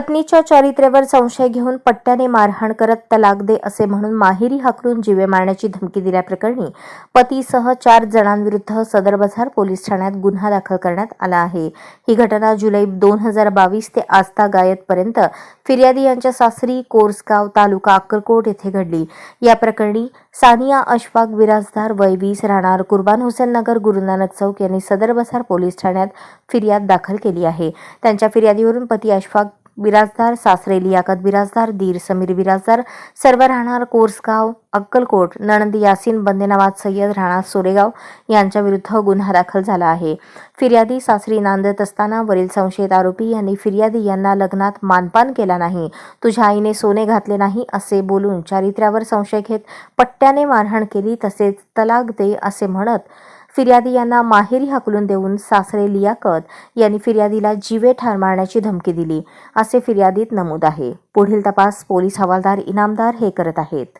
पत्नीच्या चारित्र्यावर संशय घेऊन पट्ट्याने मारहाण करत तलाक दे असे म्हणून माहेरी हाकलून जीवे मारण्याची धमकी दिल्याप्रकरणी पतीसह चार जणांविरुद्ध सदर बाजार पोलीस ठाण्यात गुन्हा दाखल करण्यात आला आहे. ही घटना जुलै दोन हजार बावीस ते आस्था गायतपर्यंत फिर्यादी यांच्या सासरी कोर्सगाव तालुका अक्कलकोट येथे घडली. या प्रकरणी सानिया अशफाक बिराजदार वय वीस राहणार कुर्बान हुसेन नगर गुरुनानक चौक यांनी सदर बाजार पोलीस ठाण्यात फिर्याद दाखल केली आहे. त्यांच्या फिर्यादीवरून पती अशफाक बिराजदार सासरे लियाकत बिराजदार दीर समीर बिराजदार सर्व राहणार कोर्सगाव अक्कलकोट नणंद यासीन बंदे सय्यद राहणार सोरेगाव यांच्याविरुद्ध गुन्हा दाखल झाला आहे. फिर्यादी सासरी नांदत असताना वरील संशयित आरोपी यांनी फिर्यादी यांना लग्नात मानपान केला नाही. तुझ्या आईने सोने घातले नाही असे बोलून चारित्र्यावर संशय घेत पट्ट्याने मारहाण केली तसेच तलाक दे असे म्हणत फिर्यादी यांना माहेरी हकलून देऊन सासरे लियाकत यांनी फिर्यादीला जीवे ठार मारण्याची धमकी दिली असे फिर्यादीत नमूद आहे. पुढील तपास पोलीस हवालदार इनामदार हे करत आहेत.